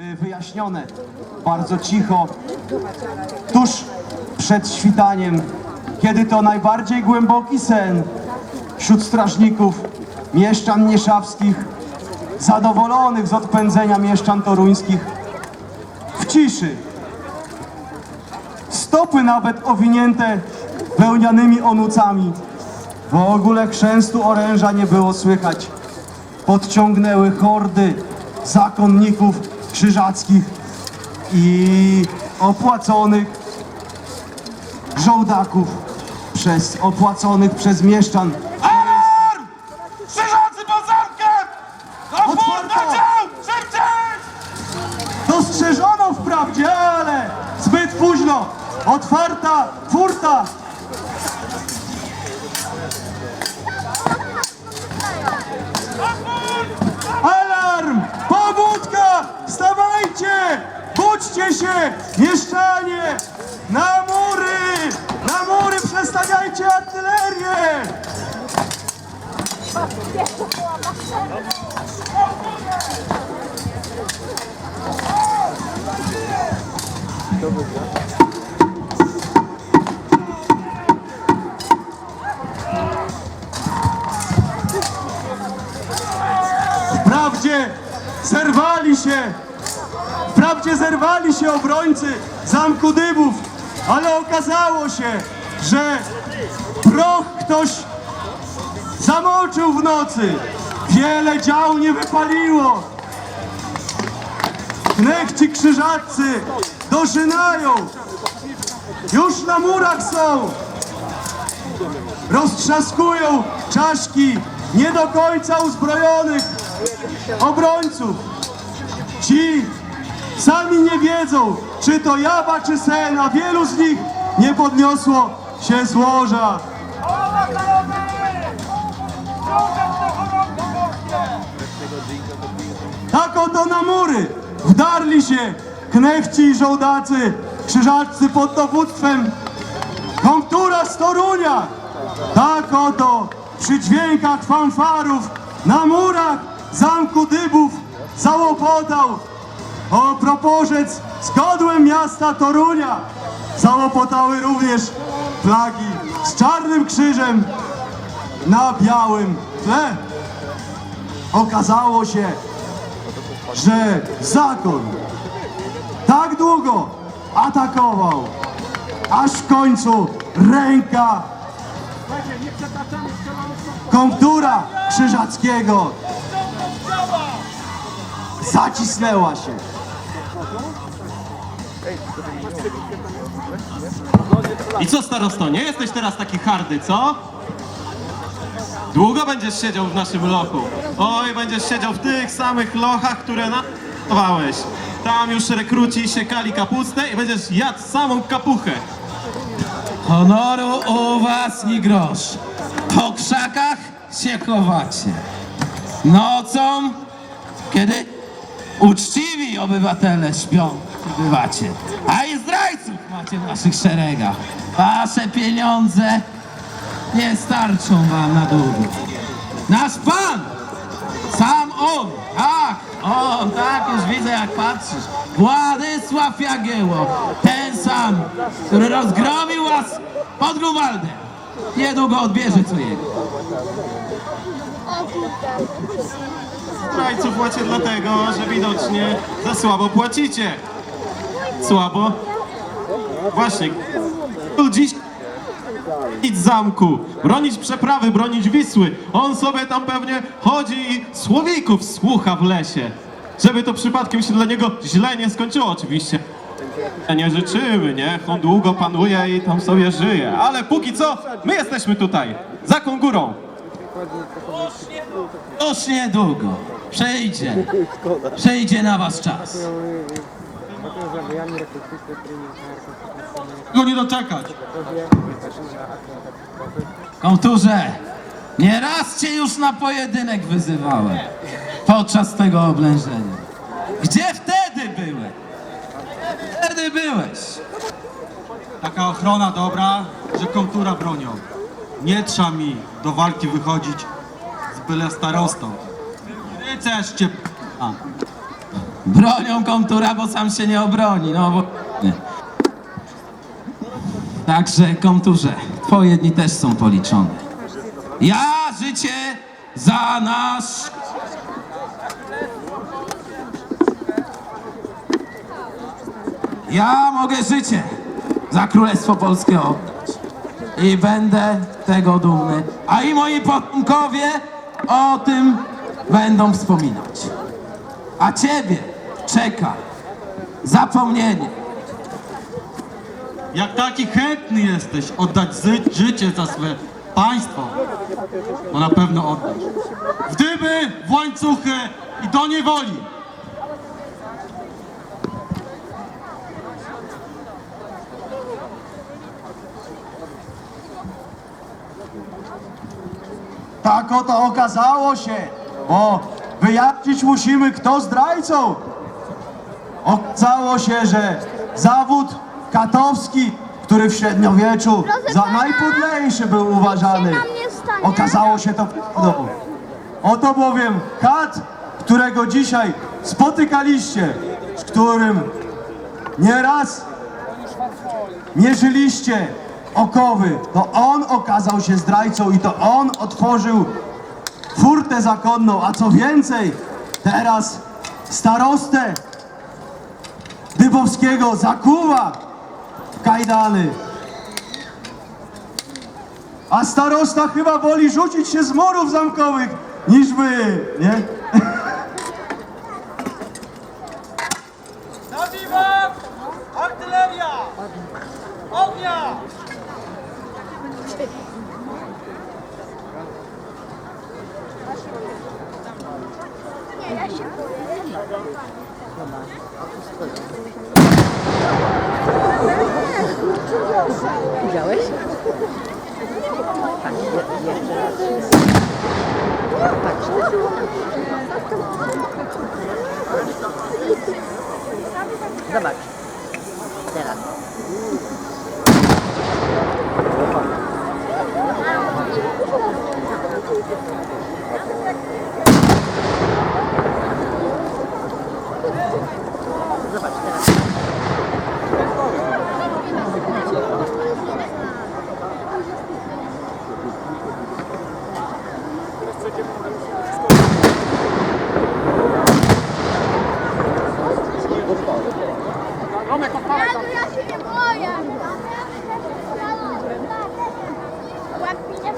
y, wyjaśnione bardzo cicho, tuż przed świtaniem, kiedy to najbardziej głęboki sen wśród strażników, mieszczan nieszawskich, zadowolonych z odpędzenia mieszczan toruńskich, w ciszy. Stopy nawet owinięte wełnianymi onucami. W ogóle chrzęstu oręża nie było słychać. Podciągnęły hordy zakonników krzyżackich i opłaconych żołdaków przez opłaconych przez mieszczan. Budźcie się! Mieszczanie! Na mury! Na mury przestawiajcie artylerię! Wprawdzie zerwali się, wprawdzie zerwali się obrońcy zamku Dybów, ale okazało się, że proch ktoś zamoczył w nocy. Wiele dział nie wypaliło. Knechci krzyżacy doszynają. Już na murach są. Roztrzaskują czaszki nie do końca uzbrojonych obrońców. Ci sami nie wiedzą, czy to jawa, czy sen, a wielu z nich nie podniosło się z łoża. Tak oto na mury wdarli się knechci i żołdacy, krzyżacy pod dowództwem Komtura z Torunia! Tak oto przy dźwiękach fanfarów na murach zamku Dybów załopotał o proporzec z godłem miasta Torunia. Załopotały również flagi z czarnym krzyżem na białym tle. Okazało się, że zakon tak długo atakował, aż w końcu ręka komtura krzyżackiego zacisnęła się. I co starosto, nie jesteś teraz taki hardy, co? Długo będziesz siedział w naszym lochu. Oj, będziesz siedział w tych samych lochach, które natowałeś. Tam już rekruci siekali kapustę i będziesz jadł samą kapuchę. Honoru u was ni grosz. Po krzakach się chowacie. Nocą, kiedy uczciwi obywatele śpią, bywacie. A i zdrajców macie w naszych szeregach. Wasze pieniądze nie starczą wam na długo. Nasz pan, sam on, tak, on, tak, już widzę jak patrzysz. Władysław Jagiełło, ten sam, który rozgromił was pod Grunwaldem. Niedługo odbierze co jego. Zdrajców macie dlatego, że widocznie za słabo płacicie. Słabo? Właśnie. Tu dziś bronić zamku, bronić przeprawy, bronić Wisły. On sobie tam pewnie chodzi i słowików słucha w lesie. Żeby to przypadkiem się dla niego źle nie skończyło oczywiście. Nie życzymy, niech on długo panuje i tam sobie żyje. Ale póki co, my jesteśmy tutaj, za kongurą. Już niedługo przejdzie, przejdzie na was czas. Go nie doczekać. Konturze, nie raz cię już na pojedynek wyzywałem podczas tego oblężenia. Gdzie wtedy byłeś? Wtedy byłeś. Taka ochrona dobra, że komtura bronią. Nie trza mi do walki wychodzić z byle starostą. Rycerz cię... A, bronią komtura, bo sam się nie obroni. No bo... Nie. Także komturze, twoje dni też są policzone. Ja życie za nasz Ja mogę życie za Królestwo Polskie oddać. I będę tego dumny. A i moi potomkowie o tym będą wspominać. A ciebie czeka zapomnienie. Jak taki chętny jesteś oddać życie za swe państwo, to na pewno oddasz. W dyby, w łańcuchy i do niewoli. Tak oto okazało się, bo wyjaśnić musimy, kto zdrajcą. Okazało się, że zawód katowski, który w średniowieczu za najpodlejszy był uważany, okazało się to prawdą. Oto bowiem kat, którego dzisiaj spotykaliście, z którym nieraz mierzyliście okowy, to on okazał się zdrajcą i to on otworzył furtę zakonną, a co więcej, teraz starostę Dybowskiego zakuwa w kajdany. A starosta chyba woli rzucić się z murów zamkowych niż wy, nie? Na wiwat! Artyleria! Ognia! Nie, ja się boję. Widziałeś? Tak, je, jeszcze raz. Patrz. Zobacz. Teraz. Zobacz teraz. Ja, ja się nie boję. Łap mnie.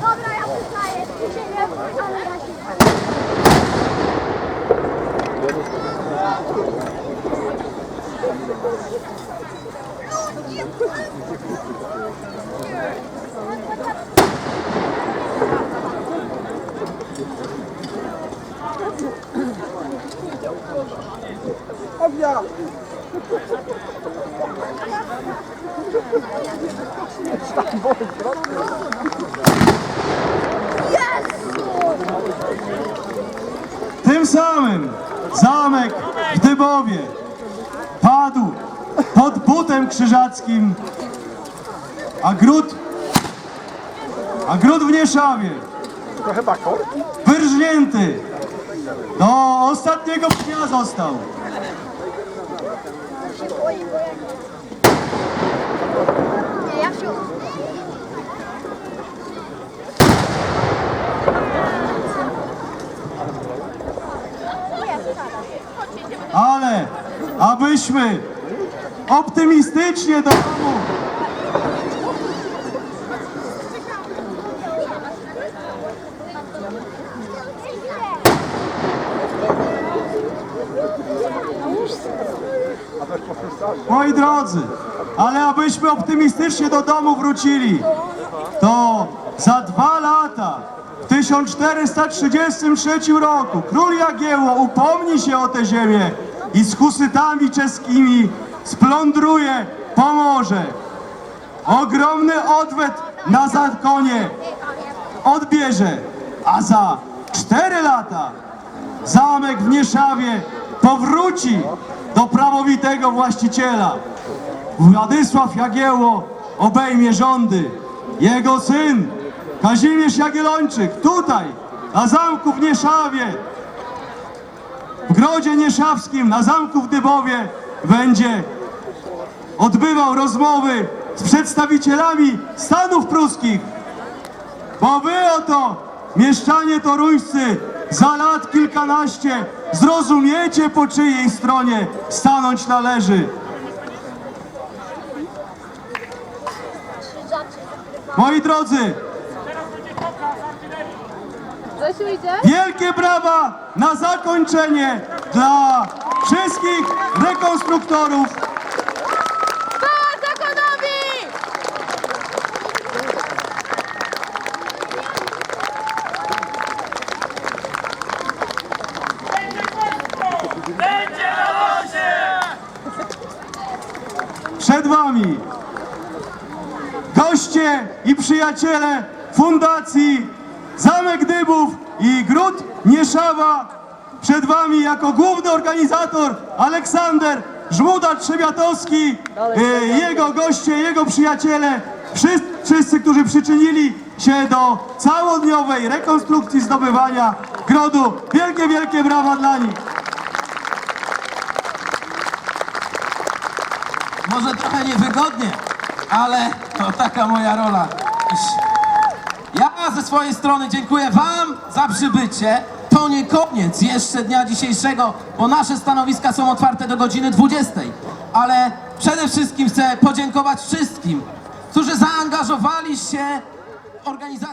Dobra, ja przyznaję. Ty się nie bój, ale ja się boję. Tym samym zamek w Dybowie padł pod butem krzyżackim, a gród, a gród w Nieszawie. Wyrżnięty. Do ostatniego dnia został. Ale abyśmy optymistycznie do domu. Moi drodzy, ale abyśmy optymistycznie do domu wrócili, to za dwa lata, w 1433 roku, król Jagiełło upomni się o tę ziemię i z husytami czeskimi splądruje Pomorze. Ogromny odwet na zakonie odbierze, a za cztery lata zamek w Nieszawie powróci do prawowitego właściciela. Władysław Jagiełło obejmie rządy. Jego syn Kazimierz Jagiellończyk tutaj, na zamku w Nieszawie, w Grodzie Nieszawskim, na zamku w Dybowie będzie odbywał rozmowy z przedstawicielami Stanów Pruskich, bo wy oto, mieszczanie toruńscy, za lat kilkanaście zrozumiecie po czyjej stronie stanąć należy. Moi drodzy, wielkie brawa na zakończenie dla wszystkich rekonstruktorów. Przed wami goście i przyjaciele Fundacji Zamek Dybów i Gród Nieszawa. Przed wami jako główny organizator Aleksander Żmuda-Trzebiatowski, e, jego goście, jego przyjaciele, wszyscy, wszyscy, którzy przyczynili się do całodniowej rekonstrukcji zdobywania grodu. Wielkie, wielkie brawa dla nich. Może trochę niewygodnie, ale to taka moja rola. Ja ze swojej strony dziękuję Wam za przybycie. To nie koniec jeszcze dnia dzisiejszego, bo nasze stanowiska są otwarte do godziny 20. Ale przede wszystkim chcę podziękować wszystkim, którzy zaangażowali się w organizację.